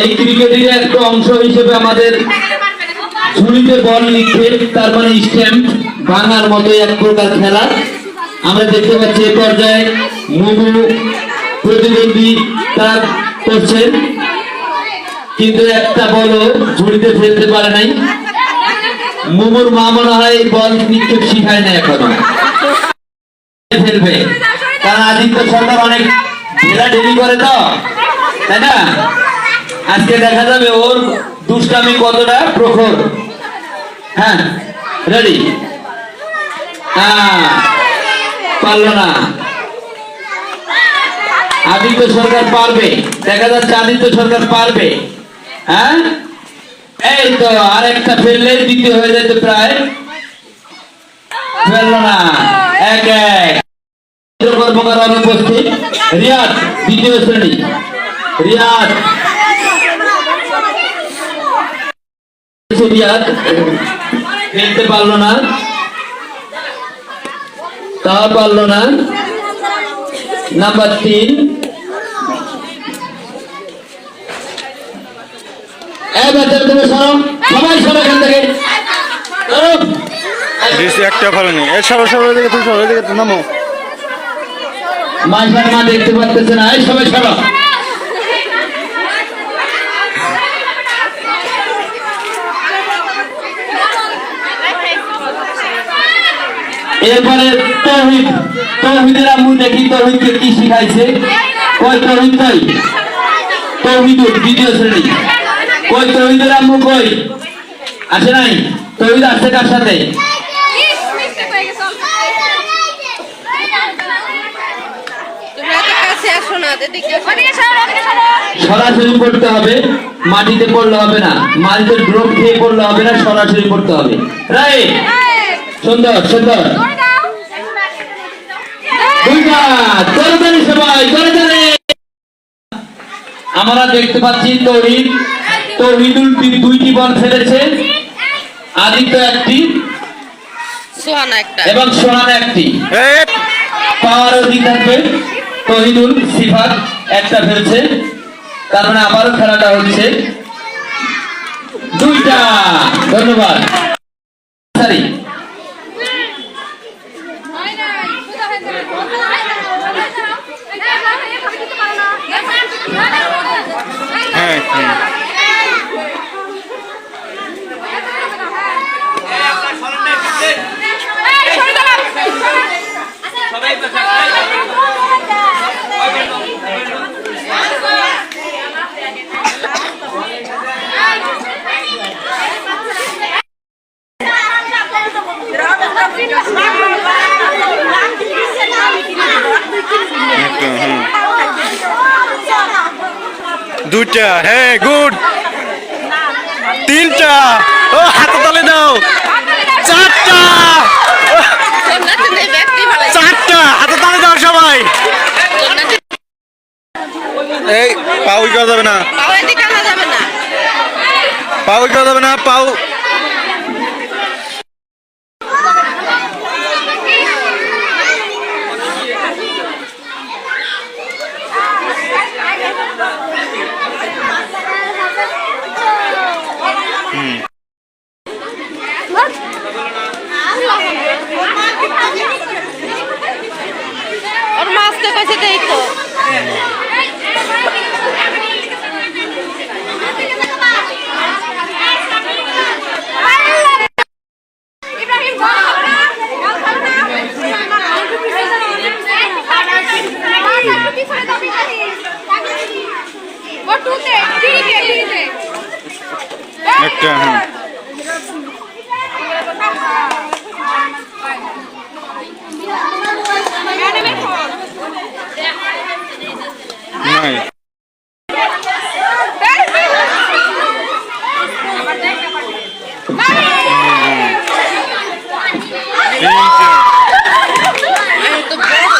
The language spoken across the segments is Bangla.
এই ক্রিকেটের একটা অংশ হিসেবে আমাদের ঝুড়িতে বল লিখে, তার মানে স্ট্যাম্প ভাঙার মতো এক প্রকার খেলা। আমরা দেখতে পাচ্ছি এ পর্যায়ে মুমু প্রতিদ্বন্দ্বী তার করছেন কিন্তু একটা বলও ঝুড়িতে ফেলতে পারে নাই। মুমুর মা মনে হয় বল নিক্ষেপ শিখায় না এখনও। ফেলবে। কারণ আদিত্য সরকার অনেক ঢেলা ঢেলি করে তো, তাই না? আজকে দেখা যাবে ওর দুষ্টামি কতটা প্রখর। হ্যাঁ রেডি হ্যাঁ পারল না। আদিত্য সরকার পারবে। দেখা যাচ্ছে আদিত্য সরকার পারবে। হ্যাঁ? এই তো আর একটা ফেললে দ্বিতীয় হয়ে যেত প্রায়। ফেলল না। এক এক। কর্মকার অনুপস্থিত। রিয়াদ দ্বিতীয় শ্রেণি। রিয়াদ রিয়াদ খেলতে পারল না। তা পারল না। নাম্বার তিন। তুমি সবাই এখান থেকে। একটা সরো সরো দিকে তুই সরো দিকে নামো। মাঝবার মা দেখতে পারতেছে না। এই সবাই এরপরে তৌহিদ, তৌহিদের আম্মু দেখি তৌহিদকে কি শিখাইছে? কই তৌহিদ কই তৌহিদ দ্বিতীয় শ্রেণি। কই তৌহিদের আম্মু কই আসে নাই? তৌহিদ আসছে কার সাথে। সরাসরি পড়তে হবে, মাটিতে পড়লে হবে না। মাটিতে ড্রপ খেয়ে পড়লে হবে না, সরাসরি পড়তে হবে। রাইট সুন্দর সুন্দর। দুইটা তাড়াতাড়ি সবাই তাড়াতাড়ি আমরা দেখতে পাচ্ছি তৌহিদুল দুই- দুইটি বল ফেলেছে। আদিত্য একটি সোহানা একটা। এবং সোহান একটি। এই পাওয়ার অধিক থাকবে। তহিদুল সিফাত একটা ফেলছে। তার মানে আবারও খেলাটা হচ্ছে। দুইটা ধন্যবাদ। হ্যাঁ দুইটা হ্যাঁ গুড। তিনটা। ও হাতে তালে দাও। চারটা। চারটা। হাতে তালে দাও সবাই। এই পাউই করা যাবে না। পাউই করা যাবে না। পাউই করা যাবে না পাউ ওর মাছতে কইছে দেই তো একটা হ্যাঁ নাই আমি তো বড়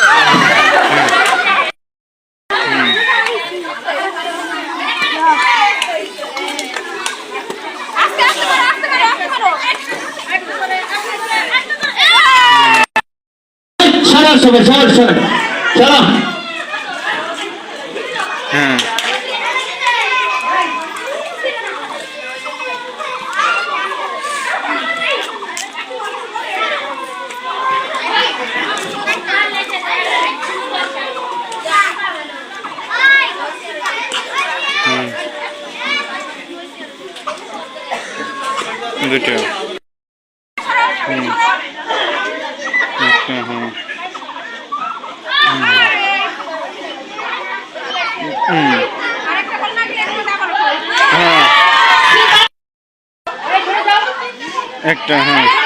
সরা সবাই সর সর। সরা। হ্যাঁ। দুটো। হুম। একটা হুম। হ্যাঁ। একটা হ্যাঁ।